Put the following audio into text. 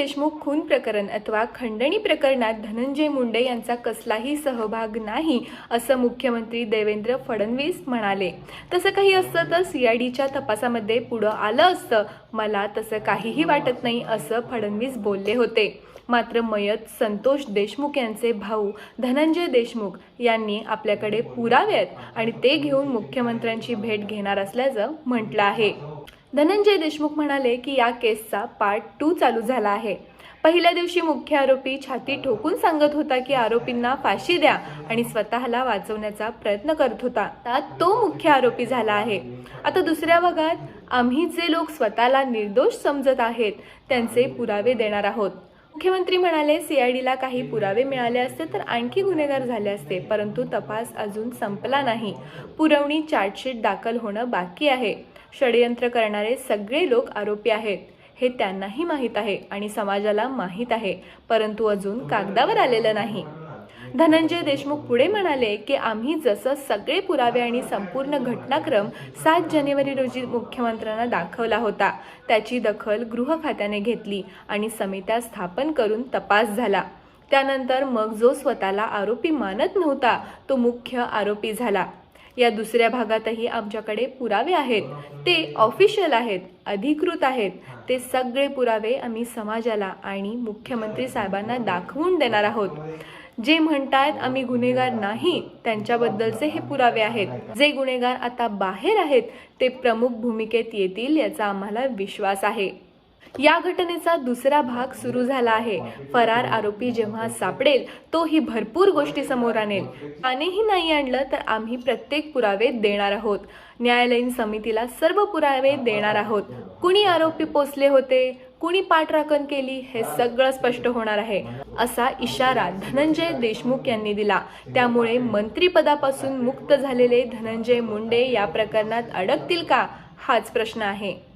देशमुख खून प्रकरण अथवा खंडणी प्रकरणात धनंजय मुंडे यांचा कसलाही सहभाग नाही असं मुख्यमंत्री देवेंद्र फडणवीस म्हणाले. तसं काही असतं तर सीआयडीच्या तपासामध्ये पुढं आलं असतं. मला तसं काहीही वाटत नाही असं फडणवीस बोलले होते. मात्र मयत संतोष देशमुख यांचे भाऊ धनंजय देशमुख यांनी आपल्याकडे पुरावे आहेत आणि ते घेऊन मुख्यमंत्र्यांची भेट घेणार असल्याचं म्हटलं आहे. धनंजय देशमुख म्हणाले की या केसचा पार्ट टू चालू झाला आहे. पहिल्या दिवशी मुख्य आरोपी छाती ठोकून सांगत होता की आरोपींना फाशी द्या आणि स्वतःला वाचवण्याचा प्रयत्न करत होता. तो मुख्य आरोपी झाला आहे. आता दुसऱ्या भागात आम्ही जे लोक स्वतःला निर्दोष समजत आहेत त्यांचे पुरावे देणार आहोत. मुख्यमंत्री म्हणाले सीआयडीला काही पुरावे मिळाले असते तर आणखी गुन्हेगार झाले असते परंतु तपास अजून संपला नाही. पुरवणी चार्जशीट दाखल होणं बाकी आहे. षडयंत्र करणारे सगळे लोक आरोपी आहेत. हे त्यांनाही माहीत आहे आणि समाजाला माहीत आहे. परंतु अजून कागदावर आलेलं नाही. धनंजय देशमुख पुढे म्हणाले की आम्ही जसं सगळे पुरावे आणि संपूर्ण घटनाक्रम सात जानेवारी रोजी मुख्यमंत्र्यांना दाखवला होता त्याची दखल गृह खात्याने घेतली आणि समित्या स्थापन करून तपास झाला. त्यानंतर मग जो स्वतःला आरोपी मानत नव्हता तो मुख्य आरोपी झाला. या दुसऱ्या भागातही आमच्याकडे पुरावे आहेत. ते ऑफिशियल आहेत अधिकृत आहेत. ते सगळे पुरावे आम्ही समाजाला आणि मुख्यमंत्री साहेबांना दाखवून देणार आहोत. जे म्हणतायत आम्ही गुन्हेगार नाही त्यांच्याबद्दलचे हे पुरावे आहेत. जे गुन्हेगार आता बाहेर आहेत ते प्रमुख भूमिकेत येतील याचा आम्हाला विश्वास आहे. या घटनेचा दुसरा भाग सुरू झाला आहे. फरार आरोपी जेव्हा सापडेल तो ही भरपूर गोष्टी समोर आणेल. त्यानेही नाही आणलं तर आम्ही प्रत्येक पुरावे देणार आहोत. न्यायालयीन समितीला सर्व पुरावे देणार आहोत. कुणी आरोपी पोचले होते? कुणी पाठराखण केली? हे सगळं स्पष्ट होणार आहे. असा इशारा धनंजय देशमुख यांनी दिला. त्यामुळे मंत्रिपदापासून मुक्त झालेले धनंजय मुंडे या प्रकरणात अडकतील का? हाच प्रश्न आहे.